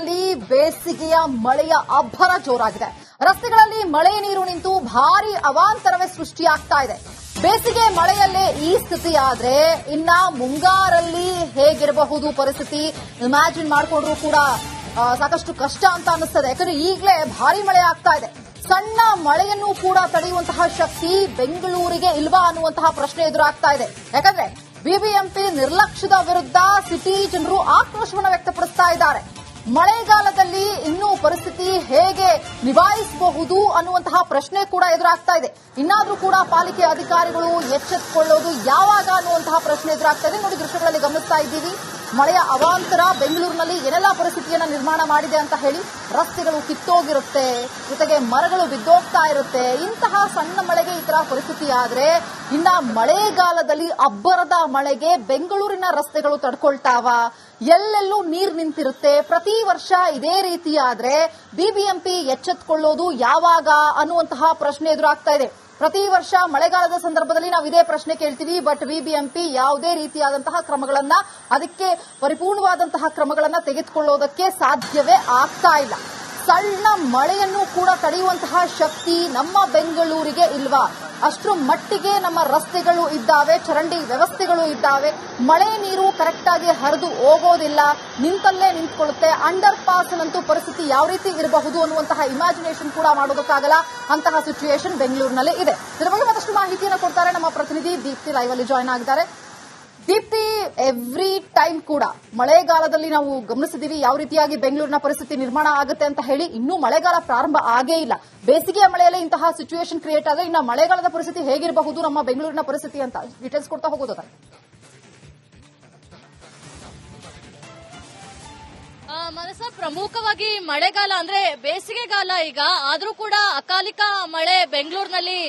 ಬೆಂಗಳೂರಿನಲ್ಲಿ ಬೇಸಿಗೆಯ ಮಳೆಯ ಅಬ್ಬರ ಜೋರಾಗಿದೆ. ರಸ್ತೆಗಳಲ್ಲಿ ಮಳೆ ನೀರು ನಿಂತು ಭಾರಿ ಅವಾಂತರವೇ ಸೃಷ್ಟಿಯಾಗ್ತಾ ಇದೆ. ಬೇಸಿಗೆ ಮಳೆಯಲ್ಲೇ ಈ ಸ್ಥಿತಿ ಆದ್ರೆ ಇನ್ನ ಮುಂಗಾರಲ್ಲಿ ಹೇಗಿರಬಹುದು ಪರಿಸ್ಥಿತಿ? ಇಮ್ಯಾಜಿನ್ ಮಾಡಿಕೊಂಡ್ರು ಕೂಡ ಸಾಕಷ್ಟು ಕಷ್ಟ ಅಂತ ಅನಿಸ್ತದೆ ಯಾಕಂದ್ರೆ ಈಗಲೇ ಭಾರಿ ಮಳೆ ಆಗ್ತಾ ಇದೆ. ಸಣ್ಣ ಮಳೆಯನ್ನು ಕೂಡ ತಡೆಯುವಂತಹ ಶಕ್ತಿ ಬೆಂಗಳೂರಿಗೆ ಇಲ್ವಾ ಅನ್ನುವಂತಹ ಪ್ರಶ್ನೆ ಎದುರಾಗ್ತಾ ಇದೆ. ಯಾಕಂದ್ರೆ ಬಿಬಿಎಂಪಿ ನಿರ್ಲಕ್ಷ್ಯದ ವಿರುದ್ಧ ಸಿಟಿ ಜನರು ಆಕ್ರೋಶವನ್ನು ವ್ಯಕ್ತಪಡಿಸ್ತಾ ಇದ್ದಾರೆ. ಮಳೆಗಾಲದಲ್ಲಿ ಇನ್ನೂ ಪರಿಸ್ಥಿತಿ ಹೇಗೆ ನಿಭಾಯಿಸಬಹುದು ಅನ್ನುವಂತಹ ಪ್ರಶ್ನೆ ಕೂಡ ಎದುರಾಗ್ತಾ ಇದೆ. ಇನ್ನಾದರೂ ಕೂಡ ಪಾಲಿಕೆ ಅಧಿಕಾರಿಗಳು ಎಚ್ಚೆತ್ತುಕೊಳ್ಳೋದು ಯಾವಾಗ ಅನ್ನುವಂತಹ ಪ್ರಶ್ನೆ ಎದುರಾಗ್ತಾ ಇದೆ. ನೋಡಿ ದೃಶ್ಯಗಳಲ್ಲಿ ಗಮನಿಸ್ತಾ ಇದ್ದೀವಿ. ಮಳೆಯ ಅವಾಂತರ ಬೆಂಗಳೂರಿನಲ್ಲಿ ಏನೆಲ್ಲ ಪರಿಸ್ಥಿತಿಯನ್ನು ನಿರ್ಮಾಣ ಮಾಡಿದೆ ಅಂತ ಹೇಳಿ ರಸ್ತೆಗಳು ಕಿತ್ತೋಗಿರುತ್ತೆ, ಜೊತೆಗೆ ಮರಗಳು ಬಿದ್ದೋಗ್ತಾ ಇರುತ್ತೆ. ಇಂತಹ ಸಣ್ಣ ಮಳೆಗೆ ಈ ತರ ಪರಿಸ್ಥಿತಿ ಆದ್ರೆ ಇನ್ನ ಮಳೆಗಾಲದಲ್ಲಿ ಅಬ್ಬರದ ಮಳೆಗೆ ಬೆಂಗಳೂರಿನ ರಸ್ತೆಗಳು ತಡ್ಕೊಳ್ತಾವ. ಎಲ್ಲೆಲ್ಲೂ ನೀರು ನಿಂತಿರುತ್ತೆ. ಪ್ರತಿ ವರ್ಷ ಇದೇ ರೀತಿ ಆದ್ರೆ ಬಿಬಿಎಂಪಿ ಎಚ್ಚೆತ್ಕೊಳ್ಳೋದು ಯಾವಾಗ ಅನ್ನುವಂತಹ ಪ್ರಶ್ನೆ ಎದುರಾಗ್ತಾ ಇದೆ. ಪ್ರತಿ ವರ್ಷ ಮಳೆಗಾಲದ ಸಂದರ್ಭದಲ್ಲಿ ನಾವು ಇದೇ ಪ್ರಶ್ನೆ ಕೇಳ್ತೀವಿ ಬಟ್ ಬಿಬಿಎಂಪಿ ಯಾವುದೇ ರೀತಿಯಾದಂತಹ ಕ್ರಮಗಳನ್ನ, ಅದಕ್ಕೆ ಪರಿಪೂರ್ಣವಾದಂತಹ ಕ್ರಮಗಳನ್ನ ತೆಗೆದುಕೊಳ್ಳೋದಕ್ಕೆ ಸಾಧ್ಯವೇ ಆಗ್ತಾ ಇಲ್ಲ. ಸಣ್ಣ ಮಳೆಯನ್ನು ಕೂಡ ತಡೆಯುವಂತಹ ಶಕ್ತಿ ನಮ್ಮ ಬೆಂಗಳೂರಿಗೆ ಇಲ್ವಾ? ಅಷ್ಟರ ಮಟ್ಟಿಗೆ ನಮ್ಮ ರಸ್ತೆಗಳು ಇದ್ದಾವೆ, ಚರಂಡಿ ವ್ಯವಸ್ಥೆಗಳು ಇದ್ದಾವೆ. ಮಳೆ ನೀರು ಕರೆಕ್ಟ್ ಆಗಿ ಹರಿದು ಹೋಗೋದಿಲ್ಲ. ನಿಂತಲ್ಲೇ ನಿಂತ್ಕೊಳ್ಳುತ್ತೆ. ಅಂಡರ್ ಪಾಸ್ ನಂತೂ ಪರಿಸ್ಥಿತಿ ಯಾವ ರೀತಿ ಇರಬಹುದು ಅನ್ನುವಂತಹ ಇಮ್ಯಾಜಿನೇಷನ್ ಕೂಡ ಮಾಡೋದಕ್ಕಾಗಲ್ಲ. ಅಂತಹ ಸಿಚುಯೇಷನ್ ಬೆಂಗಳೂರಿನಲ್ಲಿ ಇದೆ. ಇದರ ಬಗ್ಗೆ ಮತ್ತಷ್ಟು ಮಾಹಿತಿಯನ್ನು ಕೊಡ್ತಾರೆ ನಮ್ಮ ಪ್ರತಿನಿಧಿ ದೀಪ್ತಿ ಲೈವ್ ಅಲ್ಲಿ ಜಾಯ್ನ್ ಆಗಿದ್ದಾರೆ. ದೀಪ್ತಿ ಎವ್ರಿ ಟೈಮ್ ಕೂಡ ಮಳೆಗಾಲದಲ್ಲಿ ನಾವು ಗಮನಿಸಿದೀವಿ ಯಾವ ರೀತಿಯಾಗಿ ಬೆಂಗಳೂರಿನ ಪರಿಸ್ಥಿತಿ ನಿರ್ಮಾಣ ಆಗುತ್ತೆ ಅಂತ ಹೇಳಿ ಇನ್ನೂ ಮಳೆಗಾಲ ಪ್ರಾರಂಭ ಆಗೇ ಇಲ್ಲ. ಬೇಸಿಗೆಯ ಮಳೆಯಲ್ಲಿ ಇಂತಹ ಸಿಚುವೇಶನ್ ಕ್ರಿಯೇಟ್ ಆದ್ರೆ ಇನ್ನು ಮಳೆಗಾಲದ ಪರಿಸ್ಥಿತಿ ಹೇಗಿರಬಹುದು ನಮ್ಮ ಬೆಂಗಳೂರಿನ ಪರಿಸ್ಥಿತಿ ಅಂತ ಡೀಟೇಲ್ಸ್ ಕೊಡ್ತಾ ಹೋಗೋದ ಆ, ಮನಸ ಪ್ರಮುಖವಾಗಿ ಮಳೆಗಾಲ ಅಂದ್ರೆ ಬೇಸಿಗೆಗಾಲ ಈಗ. ಆದ್ರೂ ಕೂಡ ಅಕಾಲಿಕ ಮಳೆ ಬೆಂಗಳೂರಿನಲ್ಲಿ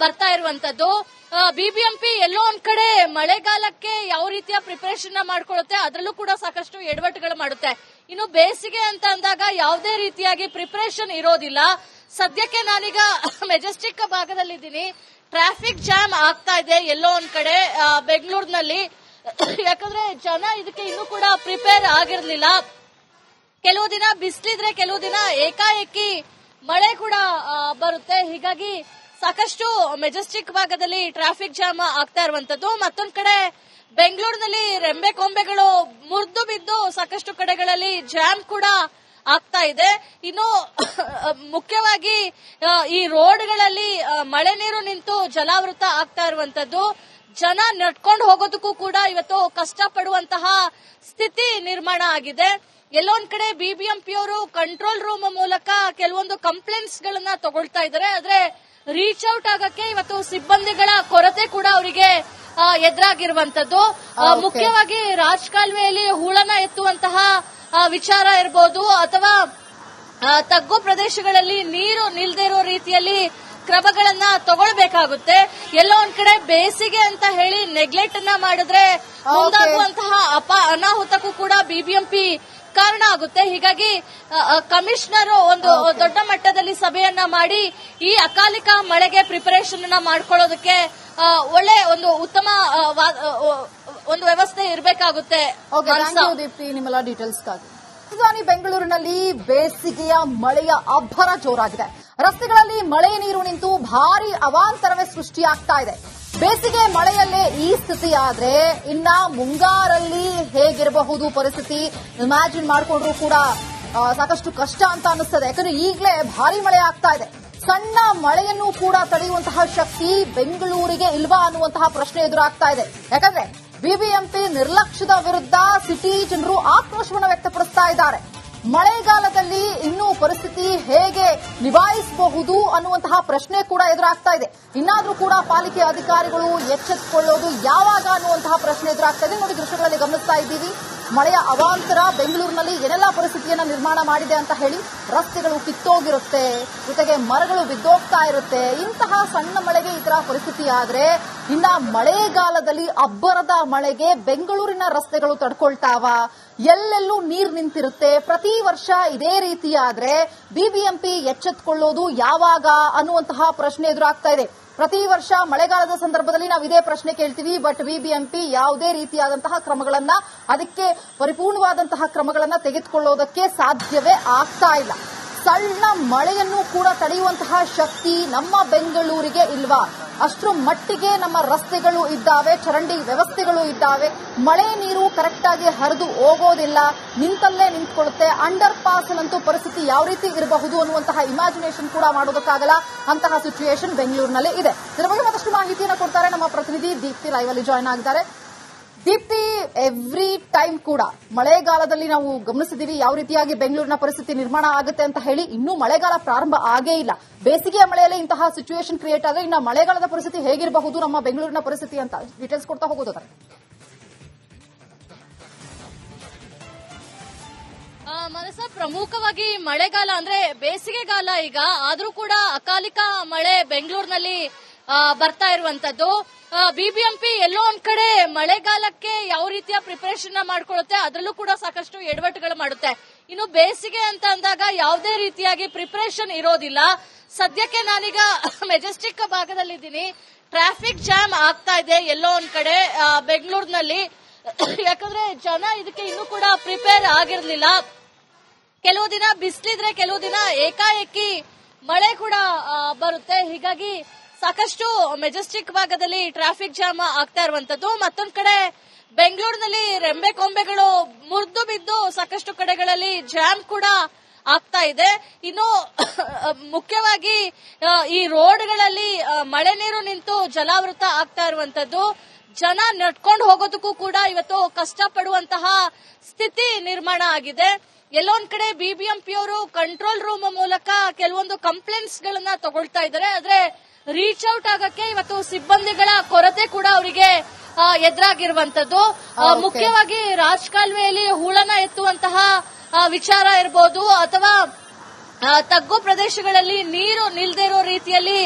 ಬರ್ತಾ ಇರುವಂತದ್ದು. ಬಿಬಿಎಂಪಿ ಎಲ್ಲೋ ಒಂದ್ ಕಡೆ ಮಳೆಗಾಲಕ್ಕೆ ಯಾವ ರೀತಿಯ ಪ್ರಿಪರೇಷನ್ ಮಾಡ್ಕೊಳ್ಳುತ್ತೆ, ಅದರಲ್ಲೂ ಕೂಡ ಸಾಕಷ್ಟು ಎಡವಟ್ಟುಗಳು ಮಾಡುತ್ತೆ. ಇನ್ನು ಬೇಸಿಗೆ ಅಂತ ಅಂದಾಗ ಯಾವುದೇ ರೀತಿಯಾಗಿ ಪ್ರಿಪರೇಷನ್ ಇರೋದಿಲ್ಲ. ಸದ್ಯಕ್ಕೆ ನಾನೀಗ ಮೆಜೆಸ್ಟಿಕ್ ಭಾಗದಲ್ಲಿದ್ದೀನಿ. ಟ್ರಾಫಿಕ್ ಜಾಮ್ ಆಗ್ತಾ ಇದೆ ಎಲ್ಲೋ ಒಂದ್ ಕಡೆ ಬೆಂಗಳೂರಿನಲ್ಲಿ. ಯಾಕಂದ್ರೆ ಜನ ಇದಕ್ಕೆ ಇನ್ನೂ ಕೂಡ ಪ್ರಿಪೇರ್ ಆಗಿರ್ಲಿಲ್ಲ. ಕೆಲವು ದಿನ ಬಿಸಿಲಿದ್ರೆ ಕೆಲವು ದಿನ ಏಕಾಏಕಿ ಮಳೆ ಕೂಡ ಬರುತ್ತೆ. ಹೀಗಾಗಿ ಸಾಕಷ್ಟು ಮೆಜೆಸ್ಟಿಕ್ ಭಾಗದಲ್ಲಿ ಟ್ರಾಫಿಕ್ ಜಾಮ್ ಆಗ್ತಾ ಇರುವಂತದ್ದು. ಮತ್ತೊಂದ್ ಕಡೆ ಬೆಂಗಳೂರಿನಲ್ಲಿ ರೆಂಬೆ ಕೊಂಬೆಗಳು ಮುರಿದು ಬಿದ್ದು ಸಾಕಷ್ಟು ಕಡೆಗಳಲ್ಲಿ ಜಾಮ್ ಕೂಡ ಆಗ್ತಾ ಇದೆ. ಇನ್ನು ಮುಖ್ಯವಾಗಿ ಈ ರೋಡ್ಗಳಲ್ಲಿ ಮಳೆ ನೀರು ನಿಂತು ಜಲಾವೃತ ಆಗ್ತಾ ಇರುವಂತದ್ದು. ಜನ ನಡ್ಕೊಂಡು ಹೋಗೋದಕ್ಕೂ ಕೂಡ ಇವತ್ತು ಕಷ್ಟ ಪಡುವಂತಹ ಸ್ಥಿತಿ ನಿರ್ಮಾಣ ಆಗಿದೆ. ಎಲ್ಲೊಂದ್ ಕಡೆ ಬಿಬಿಎಂಪಿ ಅವರು ಕಂಟ್ರೋಲ್ ರೂಮ್ ಮೂಲಕ ಕೆಲವೊಂದು ಕಂಪ್ಲೇಂಟ್ಸ್ ಗಳನ್ನ ತಗೊಳ್ತಾ ಇದ್ದಾರೆ. ಆದ್ರೆ ರೀಚ್ ಔಟ್ ಆಗಕ್ಕೆ ಇವತ್ತು ಸಿಬ್ಬಂದಿಗಳ ಕೊರತೆ ಕೂಡ ಅವರಿಗೆ ಎದುರಾಗಿರುವಂತದ್ದು. ಮುಖ್ಯವಾಗಿ ರಾಜಕಾಲುವೆಯಲ್ಲಿ ಹೂಳನ ಎತ್ತುವಂತಹ ವಿಚಾರ ಇರಬಹುದು ಅಥವಾ ತಗ್ಗು ಪ್ರದೇಶಗಳಲ್ಲಿ ನೀರು ನಿಲ್ದೇ ಇರೋ ರೀತಿಯಲ್ಲಿ ಕ್ರಮಗಳನ್ನ ತಗೊಳ್ಬೇಕಾಗುತ್ತೆ. ಎಲ್ಲೋ ಒಂದ್ ಕಡೆ ಬೇಸಿಗೆ ಅಂತ ಹೇಳಿ ನೆಗ್ಲೆಕ್ಟ್ ಅನ್ನ ಮಾಡಿದ್ರೆ ಮುಂದಾಗುವಂತಹ ಅಪ ಅನಾಹುತಕ್ಕೂ ಕೂಡ ಬಿಬಿಎಂಪಿ ಕಾರಣ ಆಗುತ್ತೆ. ಹೀಗಾಗಿ ಕಮಿಷನರ್ ಒಂದು ದೊಡ್ಡ ಮಟ್ಟದಲ್ಲಿ ಸಭೆಯನ್ನ ಮಾಡಿ ಈ ಅಕಾಲಿಕ ಮಳೆಗೆ ಪ್ರಿಪರೇಷನ್ ಅನ್ನ ಮಾಡ್ಕೊಳ್ಳೋದಕ್ಕೆ ಒಳ್ಳೆ ಒಂದು ಉತ್ತಮ ಒಂದು ವ್ಯವಸ್ಥೆ ಇರಬೇಕಾಗುತ್ತೆ. ನಿಮ್ಮೆಲ್ಲ ಡೀಟೇಲ್ಸ್ಗಾಗಿ ರಾಜಧಾನಿ ಬೆಂಗಳೂರಿನಲ್ಲಿ ಬೇಸಿಗೆಯ ಮಳೆಯ ಅಬ್ಬರ ಜೋರಾಗಿದೆ. ರಸ್ತೆಗಳಲ್ಲಿ ಮಳೆ ನೀರು ನಿಂತು ಭಾರಿ ಅವಾಂತರವೇ ಸೃಷ್ಟಿಯಾಗ್ತಾ ಇದೆ. ಬೇಸಿಗೆ ಮಳೆಯಲ್ಲೇ ಈ ಸ್ಥಿತಿ ಆದ್ರೆ ಇನ್ನ ಮುಂಗಾರಲ್ಲಿ ಹೇಗಿರಬಹುದು ಪರಿಸ್ಥಿತಿ? ಇಮ್ಯಾಜಿನ್ ಮಾಡಿಕೊಂಡ್ರು ಕೂಡ ಸಾಕಷ್ಟು ಕಷ್ಟ ಅಂತ ಅನಿಸ್ತದೆ ಯಾಕಂದ್ರೆ ಈಗಲೇ ಭಾರಿ ಮಳೆ ಆಗ್ತಾ ಇದೆ. ಸಣ್ಣ ಮಳೆಯನ್ನು ಕೂಡ ತಡೆಯುವಂತಹ ಶಕ್ತಿ ಬೆಂಗಳೂರಿಗೆ ಇಲ್ವಾ ಅನ್ನುವಂತಹ ಪ್ರಶ್ನೆ ಎದುರಾಗ್ತಾ ಇದೆ. ಯಾಕಂದ್ರೆ ಬಿಬಿಎಂಪಿ ನಿರ್ಲಕ್ಷ್ಯದ ವಿರುದ್ಧ ಸಿಟಿ ಜನರು ಆಕ್ರೋಶವನ್ನು ವ್ಯಕ್ತಪಡಿಸ್ತಾ ಇದ್ದಾರೆ. ಮಳೆಗಾಲದಲ್ಲಿ ಇನ್ನೂ ಪರಿಸ್ಥಿತಿ ಹೇಗೆ ನಿಭಾಯಿಸಬಹುದು ಅನ್ನುವಂತಹ ಪ್ರಶ್ನೆ ಕೂಡ ಎದುರಾಗ್ತಾ ಇದೆ. ಇನ್ನಾದರೂ ಕೂಡ ಪಾಲಿಕೆ ಅಧಿಕಾರಿಗಳು ಎಚ್ಚೆತ್ತುಕೊಳ್ಳೋದು ಯಾವಾಗ ಅನ್ನುವಂತಹ ಪ್ರಶ್ನೆ ಎದುರಾಗ್ತಾ ಇದೆ. ನೋಡಿ, ದೃಶ್ಯಗಳಲ್ಲಿ ಗಮನಿಸ್ತಾ ಇದ್ದೀವಿ. ಮಳೆಯ ಅವಾಂತರ ಬೆಂಗಳೂರಿನಲ್ಲಿ ಏನೆಲ್ಲ ಪರಿಸ್ಥಿತಿಯನ್ನ ನಿರ್ಮಾಣ ಮಾಡಿದೆ ಅಂತ ಹೇಳಿ ರಸ್ತೆಗಳು ಕಿತ್ತೋಗಿರುತ್ತೆ, ಜೊತೆಗೆ ಮರಗಳು ಬಿದ್ದೋಗ್ತಾ ಇರುತ್ತೆ. ಇಂತಹ ಸಣ್ಣ ಮಳೆಗೆ ಈ ತರ ಪರಿಸ್ಥಿತಿ ಆದ್ರೆ ಇನ್ನ ಮಳೆಗಾಲದಲ್ಲಿ ಅಬ್ಬರದ ಮಳೆಗೆ ಬೆಂಗಳೂರಿನ ರಸ್ತೆಗಳು ತಡ್ಕೊಳ್ತಾವ. ಎಲ್ಲೆಲ್ಲೂ ನೀರು ನಿಂತಿರುತ್ತೆ. ಪ್ರತಿ ವರ್ಷ ಇದೇ ರೀತಿ ಆದ್ರೆ ಬಿಬಿಎಂಪಿ ಎಚ್ಚೆತ್ಕೊಳ್ಳೋದು ಯಾವಾಗ ಅನ್ನುವಂತಹ ಪ್ರಶ್ನೆ ಎದುರಾಗ್ತಾ ಇದೆ. ಪ್ರತಿ ವರ್ಷ ಮಳೆಗಾಲದ ಸಂದರ್ಭದಲ್ಲಿ ನಾವು ಇದೇ ಪ್ರಶ್ನೆ ಕೇಳ್ತೀವಿ ಬಟ್ ಬಿಬಿಎಂಪಿ ಯಾವುದೇ ರೀತಿಯಾದಂತಹ ಕ್ರಮಗಳನ್ನ, ಅದಕ್ಕೆ ಪರಿಪೂರ್ಣವಾದಂತಹ ಕ್ರಮಗಳನ್ನ ತೆಗೆದುಕೊಳ್ಳೋದಕ್ಕೆ ಸಾಧ್ಯವೇ ಆಗ್ತಾ ಇಲ್ಲ. ಸಣ್ಣ ಮಳೆಯನ್ನು ಕೂಡ ತಡೆಯುವಂತಹ ಶಕ್ತಿ ನಮ್ಮ ಬೆಂಗಳೂರಿಗೆ ಇಲ್ವಾ? ಅಷ್ಟು ಮಟ್ಟಿಗೆ ನಮ್ಮ ರಸ್ತೆಗಳು ಇದ್ದಾವೆ, ಚರಂಡಿ ವ್ಯವಸ್ಥೆಗಳು ಇದ್ದಾವೆ. ಮಳೆ ನೀರು ಕರೆಕ್ಟ್ ಆಗಿ ಹರಿದು ಹೋಗೋದಿಲ್ಲ, ನಿಂತಲ್ಲೇ ನಿಂತ್ಕೊಳ್ಳುತ್ತೆ. ಅಂಡರ್ ಪಾಸ್ನಂತೂ ಪರಿಸ್ಥಿತಿ ಯಾವ ರೀತಿ ಇರಬಹುದು ಅನ್ನುವಂತಹ ಇಮ್ಯಾಜಿನೇಷನ್ ಕೂಡ ಮಾಡೋದಕ್ಕಾಗಲ್ಲ. ಅಂತಹ ಸಿಚುಯೇಷನ್ ಬೆಂಗಳೂರಿನಲ್ಲಿ ಇದೆ. ಇದರ ಬಗ್ಗೆ ಮತ್ತಷ್ಟು ಮಾಹಿತಿಯನ್ನು ಕೊಡ್ತಾರೆ ನಮ್ಮ ಪ್ರತಿನಿಧಿ ದೀಪ್ತಿ ಲೈವ್ ಅಲ್ಲಿ ಜಾಯ್ನ್ ಆಗಿದ್ದಾರೆ ದೀಪ್ತಿ ಎವ್ರಿ ಟೈಮ್ ಕೂಡ ಮಳೆಗಾಲದಲ್ಲಿ ನಾವು ಗಮನಿಸಿದೀವಿ ಯಾವ ರೀತಿಯಾಗಿ ಬೆಂಗಳೂರಿನ ಪರಿಸ್ಥಿತಿ ನಿರ್ಮಾಣ ಆಗುತ್ತೆ ಅಂತ ಹೇಳಿ ಇನ್ನೂ ಮಳೆಗಾಲ ಪ್ರಾರಂಭ ಆಗೇ ಇಲ್ಲ. ಬೇಸಿಗೆಯ ಮಳೆಯಲ್ಲಿ ಇಂತಹ ಸಿಚುವೇಶನ್ ಕ್ರಿಯೇಟ್ ಆದ್ರೆ ಇನ್ನು ಮಳೆಗಾಲದ ಪರಿಸ್ಥಿತಿ ಹೇಗಿರಬಹುದು ನಮ್ಮ ಬೆಂಗಳೂರಿನ ಪರಿಸ್ಥಿತಿ ಅಂತ ಡೀಟೇಲ್ಸ್ ಕೊಡ್ತಾ ಹೋಗೋದು ಆ, ಮನಸ ಪ್ರಮುಖವಾಗಿ ಮಳೆಗಾಲ ಅಂದ್ರೆ ಬೇಸಿಗೆಗಾಲ ಈಗ. ಆದ್ರೂ ಕೂಡ ಅಕಾಲಿಕ ಮಳೆ ಬೆಂಗಳೂರಿನಲ್ಲಿ ಬರ್ತಾ ಇರುವಂತದ್ದು. ಬಿಬಿಎಂಪಿ ಎಲ್ಲೋ ಒಂದ್ ಕಡೆ ಮಳೆಗಾಲಕ್ಕೆ ಯಾವ ರೀತಿಯ ಪ್ರಿಪರೇಷನ್ ಮಾಡ್ಕೊಳ್ಳುತ್ತೆ, ಅದರಲ್ಲೂ ಕೂಡ ಸಾಕಷ್ಟು ಎಡವಟ್ಟುಗಳು ಮಾಡುತ್ತೆ. ಇನ್ನು ಬೇಸಿಗೆ ಅಂತ ಅಂದಾಗ ಯಾವುದೇ ರೀತಿಯಾಗಿ ಪ್ರಿಪರೇಷನ್ ಇರೋದಿಲ್ಲ. ಸದ್ಯಕ್ಕೆ ನಾನೀಗ ಮೆಜೆಸ್ಟಿಕ್ ಭಾಗದಲ್ಲಿದ್ದೀನಿ. ಟ್ರಾಫಿಕ್ ಜಾಮ್ ಆಗ್ತಾ ಇದೆ ಎಲ್ಲೋ ಒಂದ್ ಕಡೆ ಬೆಂಗಳೂರಿನಲ್ಲಿ. ಯಾಕಂದ್ರೆ ಜನ ಇದಕ್ಕೆ ಇನ್ನೂ ಕೂಡ ಪ್ರಿಪೇರ್ ಆಗಿರ್ಲಿಲ್ಲ. ಕೆಲವು ದಿನ ಬಿಸಿಲಿದ್ರೆ ಕೆಲವು ದಿನ ಏಕಾಏಕಿ ಮಳೆ ಕೂಡ ಬರುತ್ತೆ. ಹೀಗಾಗಿ ಸಾಕಷ್ಟು ಮೆಜೆಸ್ಟಿಕ್ ಭಾಗದಲ್ಲಿ ಟ್ರಾಫಿಕ್ ಜಾಮ್ ಆಗ್ತಾ ಇರುವಂತದ್ದು. ಮತ್ತೊಂದು ಕಡೆ ಬೆಂಗಳೂರಿನಲ್ಲಿ ರೆಂಬೆ ಕೊಂಬೆಗಳು ಮುರಿದು ಬಿದ್ದು ಸಾಕಷ್ಟು ಕಡೆಗಳಲ್ಲಿ ಜಾಮ್ ಕೂಡ ಆಗ್ತಾ ಇದೆ. ಇನ್ನು ಮುಖ್ಯವಾಗಿ ಈ ರೋಡ್ಗಳಲ್ಲಿ ಮಳೆ ನೀರು ನಿಂತು ಜಲಾವೃತ ಆಗ್ತಾ ಇರುವಂತದ್ದು. ಜನ ನಡ್ಕೊಂಡು ಹೋಗೋದಕ್ಕೂ ಕೂಡ ಇವತ್ತು ಕಷ್ಟಪಡುವಂತಹ ಸ್ಥಿತಿ ನಿರ್ಮಾಣ ಆಗಿದೆ. ಎಲ್ಲೊಂದ್ ಕಡೆ ಬಿಬಿಎಂಪಿ ಅವರು ಕಂಟ್ರೋಲ್ ರೂಮ್ ಮೂಲಕ ಕೆಲವೊಂದು ಕಂಪ್ಲೇಂಟ್ಸ್ ಗಳನ್ನ ತಗೊಳ್ತಾ ಇದ್ದಾರೆ ಆದ್ರೆ ರೀಚ್ ಔಟ್ ಆಗಕ್ಕೆ ಇವತ್ತು ಸಿಬ್ಬಂದಿಗಳ ಕೊರತೆ ಕೂಡ ಅವರಿಗೆ ಎದುರಾಗಿರುವಂತದ್ದು. ಮುಖ್ಯವಾಗಿ ರಾಜಕಾಲುವೆಯಲ್ಲಿ ಹೂಳನ ಎತ್ತುವಂತಹ ವಿಚಾರ ಇರಬಹುದು ಅಥವಾ ತಗ್ಗು ಪ್ರದೇಶಗಳಲ್ಲಿ ನೀರು ನಿಲ್ದೇ ಇರೋ ರೀತಿಯಲ್ಲಿ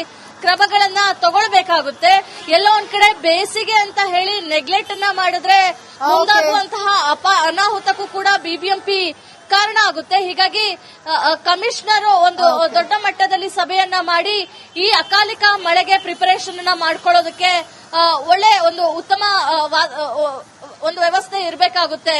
ಕ್ರಮಗಳನ್ನ ತಗೊಳ್ಬೇಕಾಗುತ್ತೆ ಎಲ್ಲ ಒಂದ್ ಕಡೆ ಬೇಸಿಗೆ ಅಂತ ಹೇಳಿ ನೆಗ್ಲೆಕ್ಟ್ ಅನ್ನ ಮಾಡಿದ್ರೆ. ಮುಂದಾಗುವಂತಹ ಅಪ ಅನಾಹುತಕ್ಕೂ ಕೂಡ ಬಿಬಿಎಂಪಿ ಕಾರಣ ಆಗುತ್ತೆ. ಹೀಗಾಗಿ ಕಮಿಷನರ್ ಒಂದು ದೊಡ್ಡ ಮಟ್ಟದಲ್ಲಿ ಸಭೆಯನ್ನ ಮಾಡಿ ಈ ಅಕಾಲಿಕ ಮಳೆಗೆ ಪ್ರಿಪರೇಷನ್ ಅನ್ನ ಮಾಡ್ಕೊಳ್ಳೋದಕ್ಕೆ ಒಳ್ಳೆ ಒಂದು ಉತ್ತಮ ಒಂದು ವ್ಯವಸ್ಥೆ ಇರಬೇಕಾಗುತ್ತೆ.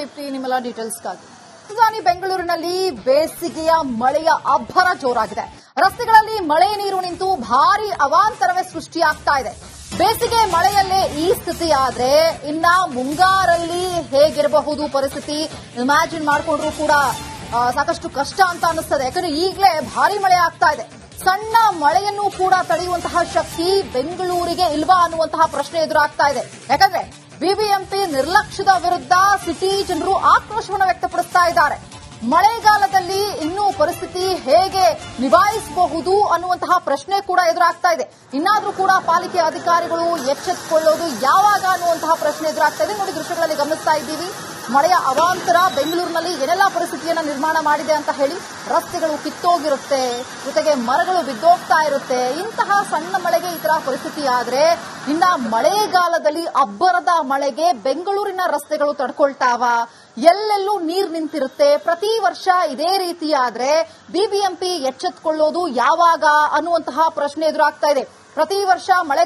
ದೀಪ್ತಿ. ನಿಮ್ಮೆಲ್ಲ ಡೀಟೇಲ್ಸ್ಗಾಗಿ ರಾಜಧಾನಿ ಬೆಂಗಳೂರಿನಲ್ಲಿ ಬೇಸಿಗೆಯ ಮಳೆಯ ಅಬ್ಬರ ಜೋರಾಗಿದೆ. ರಸ್ತೆಗಳಲ್ಲಿ ಮಳೆ ನೀರು ನಿಂತು ಭಾರಿ ಅವಾಂತರವೇ ಸೃಷ್ಟಿಯಾಗ್ತಾ ಇದೆ. ಬೇಸಿಗೆ ಮಳೆಯಲ್ಲೇ ಈ ಸ್ಥಿತಿ ಆದ್ರೆ ಇನ್ನ ಮುಂಗಾರಲ್ಲಿ ಹೇಗಿರಬಹುದು ಪರಿಸ್ಥಿತಿ? ಇಮ್ಯಾಜಿನ್ ಮಾಡಿಕೊಂಡ್ರು ಕೂಡ ಸಾಕಷ್ಟು ಕಷ್ಟ ಅಂತ ಅನಿಸ್ತದೆ ಯಾಕಂದ್ರೆ ಈಗಲೇ ಭಾರಿ ಮಳೆ ಆಗ್ತಾ ಇದೆ. ಸಣ್ಣ ಮಳೆಯನ್ನು ಕೂಡ ತಡೆಯುವಂತಹ ಶಕ್ತಿ ಬೆಂಗಳೂರಿಗೆ ಇಲ್ವಾ ಅನ್ನುವಂತಹ ಪ್ರಶ್ನೆ ಎದುರಾಗ್ತಾ ಇದೆ. ಯಾಕಂದ್ರೆ ಬಿಬಿಎಂಪಿ ನಿರ್ಲಕ್ಷ್ಯದ ವಿರುದ್ಧ ಸಿಟಿ ಜನರು ಆಕ್ರೋಶವನ್ನು ವ್ಯಕ್ತಪಡಿಸ್ತಾ ಇದ್ದಾರೆ. ಮಳೆಗಾಲದಲ್ಲಿ ಇನ್ನೂ ಪರಿಸ್ಥಿತಿ ಹೇಗೆ ನಿಭಾಯಿಸಬಹುದು ಅನ್ನುವಂತಹ ಪ್ರಶ್ನೆ ಕೂಡ ಎದುರಾಗ್ತಾ ಇದೆ. ಇನ್ನಾದ್ರೂ ಕೂಡ ಪಾಲಿಕೆ ಅಧಿಕಾರಿಗಳು ಎಚ್ಚೆತ್ತುಕೊಳ್ಳೋದು ಯಾವಾಗ ಅನ್ನುವಂತಹ ಪ್ರಶ್ನೆ ಎದುರಾಗ್ತಾ ಇದೆ. ನೋಡಿ ದೃಶ್ಯಗಳಲ್ಲಿ ಗಮನಿಸ್ತಾ ಇದ್ದೀವಿ. ಮಳೆಯ ಅವಾಂತರ ಬೆಂಗಳೂರಿನಲ್ಲಿ ಏನೆಲ್ಲ ಪರಿಸ್ಥಿತಿಯನ್ನು ನಿರ್ಮಾಣ ಮಾಡಿದೆ ಅಂತ ಹೇಳಿ ರಸ್ತೆಗಳು ಕಿತ್ತೋಗಿರುತ್ತೆ, ಜೊತೆಗೆ ಮರಗಳು ಬಿದ್ದೋಗ್ತಾ ಇರುತ್ತೆ. ಇಂತಹ ಸಣ್ಣ ಮಳೆಗೆ ಈ ತರ ಪರಿಸ್ಥಿತಿ ಆದ್ರೆ ಇನ್ನ ಮಳೆಗಾಲದಲ್ಲಿ ಅಬ್ಬರದ ಮಳೆಗೆ ಬೆಂಗಳೂರಿನ ರಸ್ತೆಗಳು ತಡ್ಕೊಳ್ತಾವ. ಎಲ್ಲೆಲ್ಲೂ ನೀರ್ ನಿಂತಿರುತ್ತೆ. ಪ್ರತಿ ವರ್ಷ ಇದೇ ರೀತಿ ಆದ್ರೆ ಬಿಬಿಎಂಪಿ ಎಚ್ಚೆತ್ಕೊಳ್ಳೋದು ಯಾವಾಗ ಅನ್ನುವಂತಹ ಪ್ರಶ್ನೆ ಎದುರಾಗ್ತಾ ಇದೆ. ಪ್ರತಿ ವರ್ಷ ಮಳೆ